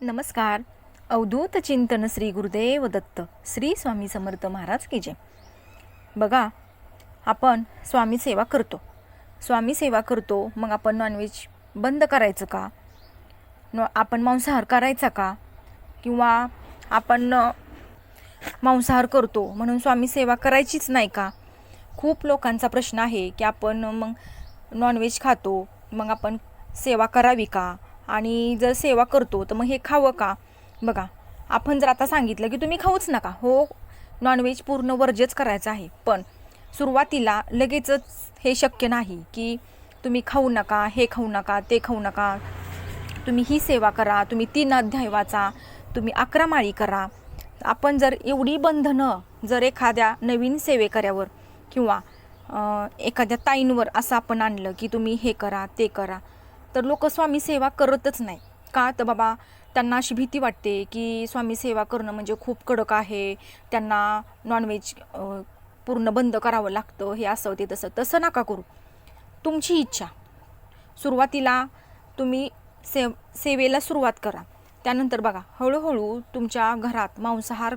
नमस्कार. अवधूत चिंतन श्री गुरुदेव दत्त श्री स्वामी समर्थ महाराज की जय. बघा आपण स्वामी सेवा करतो. स्वामी सेवा करतो मग आपण नॉनव्हेज बंद करायचं का? न आपण मांसाहार करायचा का? किंवा आपण मांसाहार करतो म्हणून स्वामी सेवा करायचीच नाही का? खूप लोकांचा प्रश्न आहे की आपण मग नॉनव्हेज खातो मग आपण सेवा करावी का? आणि जर सेवा करतो तर मग हे खावं का? बघा आपण जर आता सांगितलं की तुम्ही खाऊच नका. हो नॉनव्हेज पूर्ण वर्जच करायचं आहे पण सुरुवातीला लगेचच हे शक्य नाही की तुम्ही खाऊ नका हे खाऊ नका ते खाऊ नका. तुम्ही ही सेवा करा तुम्ही तीन अध्याय वाचा तुम्ही अकरा माळी करा. आपण जर एवढी बंधनं जर एखाद्या नवीन सेवेकऱ्यावर किंवा एखाद्या ताईंवर असं आपण आणलं की तुम्ही हे करा ते करा तर लोक स्वामी सेवा करतच नाही. का? तर बाबा त्यांना अशी भीती वाटते की स्वामी सेवा करणं म्हणजे खूप कडक आहे. त्यांना नॉनव्हेज पूर्ण बंद करावं लागतं हे असं ते तसं. तसं नका करू. तुमची इच्छा. सुरुवातीला तुम्ही सेव सेवेला सुरुवात करा. त्यानंतर बघा हळूहळू तुमच्या घरात मांसाहार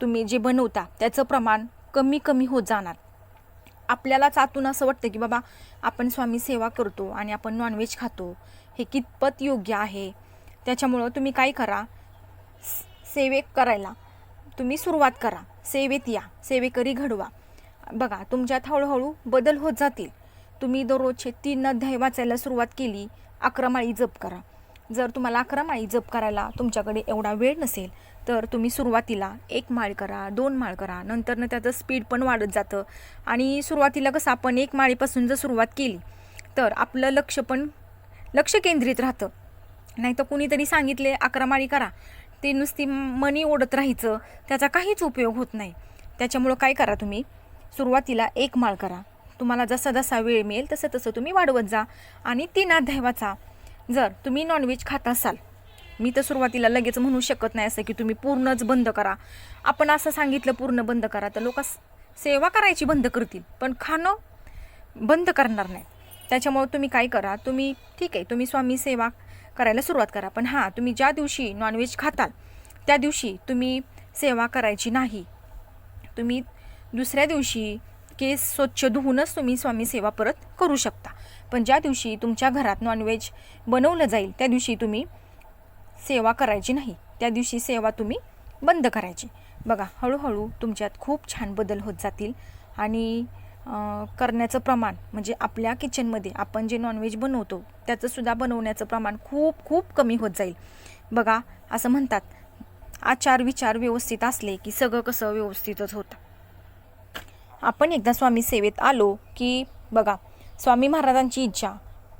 तुम्ही जे बनवता त्याचं प्रमाण कमी कमी होत जाणार. आपल्यालाच आतून असं वाटतं की बाबा आपण स्वामी सेवा करतो आणि आपण नॉनव्हेज खातो. हे कितपत योग्य आहे? त्याच्यामुळं तुम्ही काय करा? सेवे करायला. तुम्ही सुरुवात करा. सेवेत या. सेवेकरी घडवा. बघा तुमच्यात हळूहळू बदल होत जातील. तुम्ही दररोजचे तीन अध्याय वाचायला सुरुवात केली अकरा माळी जप करा. जर तुम्हाला अकरा माळी जप करायला तुमच्याकडे एवढा वेळ नसेल तर तुम्ही सुरुवातीला एक माळ करा दोन माळ करा. नंतरनं त्याचं स्पीड पण वाढत जातं. आणि सुरुवातीला कसं आपण एक माळीपासून जर सुरुवात केली तर आपलं लक्ष पण लक्ष केंद्रित राहतं. नाही तर कुणीतरी सांगितले अकरा माळी करा. ते नुसती मनी ओढत राहायचं त्याचा काहीच उपयोग होत नाही. त्याच्यामुळं काय करा तुम्ही? सुरुवातीला एक माळ करा. तुम्हाला जसा जसा वेळ मिळेल तसं तसं तुम्ही वाढवत जा. आणि तीन अध्यायवाचा जर तुम्ही नॉनव्हेज खात असाल मी तर सुरुवातीला लगेच म्हणू शकत नाही असं की तुम्ही पूर्णच बंद करा. आपण असं सांगितलं पूर्ण बंद करा तर लोक सेवा करायची बंद करतील पण खाणं बंद करणार नाही. त्याच्यामुळं तुम्ही काय करा तुम्ही ठीक आहे तुम्ही स्वामी सेवा करायला सुरुवात करा पण हां तुम्ही ज्या दिवशी नॉनव्हेज खाताल त्या दिवशी तुम्ही सेवा करायची नाही. तुम्ही दुसऱ्या दिवशी केस स्वच्छ धुवूनच तुम्ही स्वामी सेवा परत करू शकता. पण ज्या दिवशी तुमच्या घरात नॉनव्हेज बनवलं जाईल त्या दिवशी तुम्ही सेवा करायची नाही. त्या दिवशी सेवा तुम्ही बंद करायची. बघा हळूहळू तुमच्यात खूप छान बदल होत जातील आणि करण्याचं प्रमाण म्हणजे आपल्या किचनमध्ये आपण जे नॉनव्हेज बनवतो त्याचंसुद्धा बनवण्याचं प्रमाण खूप खूप कमी होत जाईल. बघा असं म्हणतात आचार विचार व्यवस्थित असले की सगळं कसं व्यवस्थितच होतं. आपण एकदा स्वामी सेवेत आलो की बघा स्वामी महाराजांची इच्छा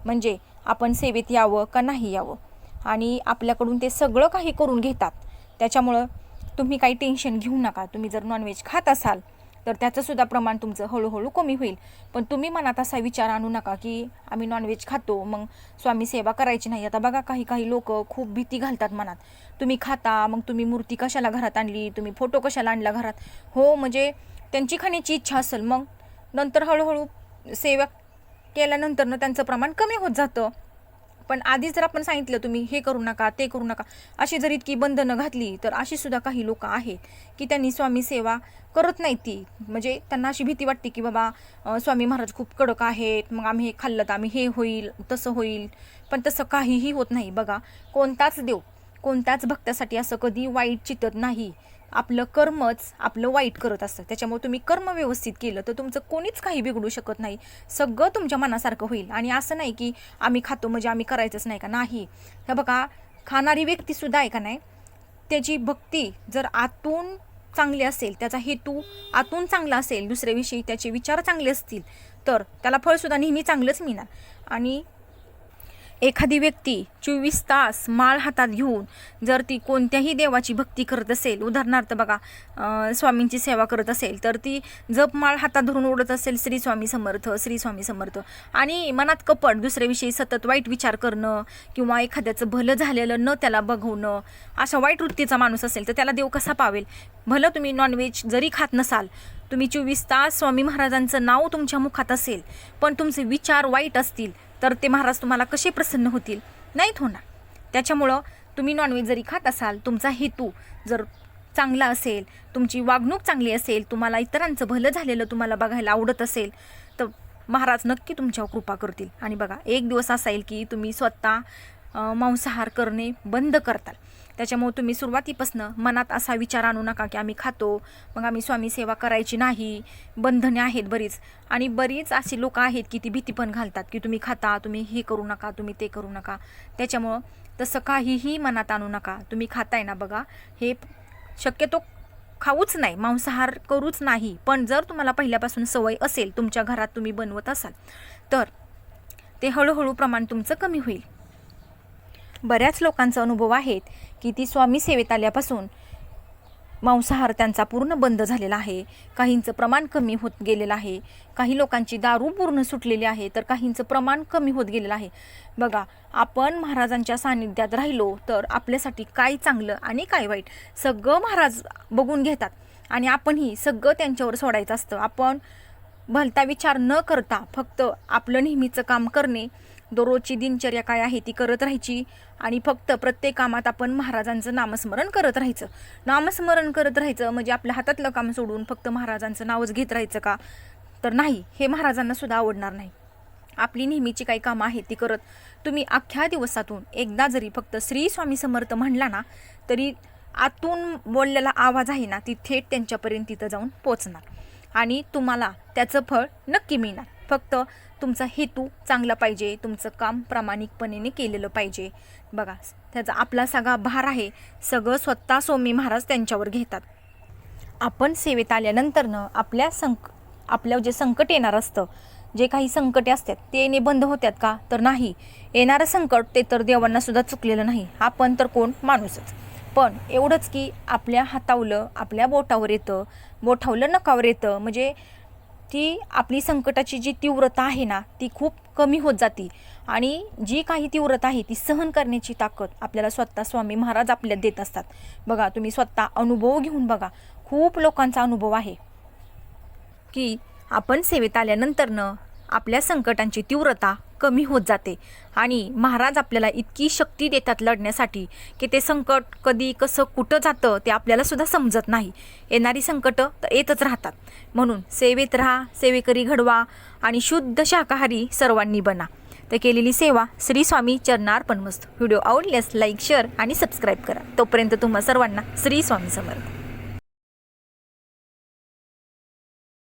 म्हणजे आपण सेवेत यावं का नाही यावं? आणि आपल्याकडून ते सगळं काही करून घेतात. त्याच्यामुळं तुम्ही काही टेन्शन घेऊ नका. तुम्ही जर नॉनव्हेज खात असाल तर त्याचंसुद्धा प्रमाण तुमचं हळूहळू कमी होईल. पण तुम्ही मनात असा विचार आणू नका की आम्ही नॉनव्हेज खातो मग स्वामी सेवा करायची नाही. आता बघा काही काही लोक खूप भीती घालतात मनात. तुम्ही खाता मग तुम्ही मूर्ती कशाला घरात आणली? तुम्ही फोटो कशाला आणला घरात? हो म्हणजे त्यांची खाण्याची इच्छा असेल मग नंतर हळूहळू सेवा केल्यानंतर ना त्यांचं प्रमाण कमी होत जातं. पण आधी जर आपण सांगितलं तुम्ही हे करू नका ते करू नका अशी जर इतकी बंधनं घातली तर अशी सुद्धा काही लोक आहेत की त्यांनी स्वामी सेवा करत नाही ती. म्हणजे त्यांना अशी भीती वाटते की बाबा स्वामी महाराज खूप कडक आहेत मग आम्ही हे खाल्लं तर आम्ही हे होईल तसं होईल. पण तसं काहीही होत नाही. बघा कोणताच देव कोणत्याच भक्तासाठी असं कधी वाईट चितत नाही. आपलं कर्मच आपलं वाईट करत असतं. त्याच्यामुळे तुम्ही कर्म व्यवस्थित केलं तर तुमचं कोणीच काही बिघडू शकत नाही. सगळं तुमच्या मनासारखं होईल. आणि असं नाही की आम्ही खातो म्हणजे आम्ही करायचंच नाही का? नाही. हे बघा खाणारी व्यक्तीसुद्धा आहे का नाही? त्याची भक्ती जर आतून चांगली असेल त्याचा हेतू आतून चांगला असेल दुसऱ्याविषयी त्याचे विचार चांगले असतील तर त्याला फळसुद्धा नेहमी चांगलंच मिळणार. आणि एखादी व्यक्ती चोवीस तास माळ हातात घेऊन जर ती कोणत्याही देवाची भक्ती करत असेल उदाहरणार्थ बघा स्वामींची सेवा करत असेल तर ती जप माळ हातात धरून ओढत असेल श्री स्वामी समर्थ श्री स्वामी समर्थ. आणि मनात कपट दुसऱ्याविषयी सतत वाईट विचार करणं किंवा एखाद्याचं भलं झालेलं न त्याला बघवणं अशा वाईट वृत्तीचा माणूस असेल तर त्याला देव कसा पावेल? भलं तुम्ही नॉनव्हेज जरी खात नसाल तुम्ही चोवीस तास स्वामी महाराजांचं नाव तुमच्या मुखात असेल पण तुमचे विचार वाईट असतील तर ते महाराज तुम्हाला कसे प्रसन्न होतील? नाहीत होणार. त्याच्यामुळं तुम्ही नॉनव्हेज जरी खात असाल तुमचा हेतू जर चांगला असेल तुमची वागणूक चांगली असेल तुम्हाला इतरांचं भलं झालेलं तुम्हाला बघायला आवडत असेल तर महाराज नक्की तुमच्यावर कृपा करतील. आणि बघा एक दिवस असा येईल की तुम्ही स्वतः मांसाहार करणे बंद करताल. त्याच्यामुळे तुम्ही सुरुवातीपासनं मनात असा विचार आणू नका की आम्ही खातो मग आम्ही स्वामी सेवा करायची नाही. बंधने आहेत बरीच. आणि बरीच अशी लोकं आहेत की ती भीती पण घालतात की तुम्ही खाता तुम्ही हे करू नका तुम्ही ते करू नका. त्याच्यामुळं तसं काहीही मनात आणू नका. तुम्ही खाताय ना बघा. हे शक्यतो खाऊच नाही मांसाहार करूच नाही. पण जर तुम्हाला पहिल्यापासून सवय असेल तुमच्या घरात तुम्ही बनवत असाल तर ते हळूहळू प्रमाण तुमचं कमी होईल. बऱ्याच लोकांचा अनुभव आहेत की ती स्वामी सेवेत आल्यापासून मांसाहार त्यांचा पूर्ण बंद झालेला आहे. काहींचं प्रमाण कमी होत गेलेलं आहे. काही लोकांची दारू पूर्ण सुटलेली आहे तर काहींचं प्रमाण कमी होत गेलेलं आहे. बघा आपण महाराजांच्या सान्निध्यात राहिलो तर आपल्यासाठी काय चांगलं आणि काय वाईट? सगळं महाराज बघून घेतात आणि आपणही सगळं त्यांच्यावर सोडायचं असतं. आपण भलता विचार न करता फक्त आपलं नेहमीचं काम करणे दररोजची दिनचर्या काय आहे ती करत राहायची. आणि फक्त प्रत्येक कामात आपण महाराजांचं नामस्मरण करत राहायचं. नामस्मरण करत राहायचं म्हणजे आपल्या हातातलं काम सोडून फक्त महाराजांचं नावच घेत राहायचं का? तर नाही हे महाराजांना सुद्धा आवडणार नाही. आपली नेहमीची काही कामं आहेत ती करत तुम्ही अख्ख्या दिवसातून एकदा जरी फक्त श्री स्वामी समर्थ म्हणला ना तरी आतून बोललेला आवाज आहे ना ती थेट त्यांच्यापर्यंत तिथं जाऊन पोचणार आणि तुम्हाला त्याचं फळ नक्की मिळणार. फक्त तुमचा हेतू चांगला पाहिजे तुमचं काम प्रामाणिकपणेने केलेलं पाहिजे. बघा त्याचा आपला सगळा भार आहे सगळं स्वतः स्वामी महाराज त्यांच्यावर घेतात. आपण सेवेत आल्यानंतरनं आपल्या संक आपल्या जे संकट येणार असतं जे काही संकटे असतात ते येणे बंद होतात का? तर नाही. येणारं संकट ते तर देवांनासुद्धा चुकलेलं नाही. आपण तर कोण? माणूसच. पण एवढंच की आपल्या हातावलं आपल्या बोटावर येतं बोठावलं नकावर येतं. म्हणजे ती आपली संकटाची जी तीव्रता आहे ना ती खूप कमी होत जाते. आणि जी काही तीव्रता आहे ती सहन करण्याची ताकद आपल्याला स्वतः स्वामी महाराज आपल्यात देत असतात. बघा तुम्ही स्वतः अनुभव घेऊन बघा. खूप लोकांचा अनुभव आहे की आपण सेवेत आल्यानंतरनं आपल्या संकटांची तीव्रता कमी होत जाते. आणि महाराज आपल्याला इतकी शक्ती देतात लढण्यासाठी की ते संकट कधी कसं कुठं जातं ते आपल्यालासुद्धा समजत नाही. येणारी संकटं तर येतच राहतात. म्हणून सेवेत राहा सेवेकरी घडवा आणि शुद्ध शाकाहारी सर्वांनी बना. तर केलेली सेवा श्री स्वामी चरणार्पण मस्त. व्हिडिओ आवडल्यास लाईक शेअर आणि सबस्क्राईब करा. तोपर्यंत तुम्हा सर्वांना श्री स्वामी समर्थ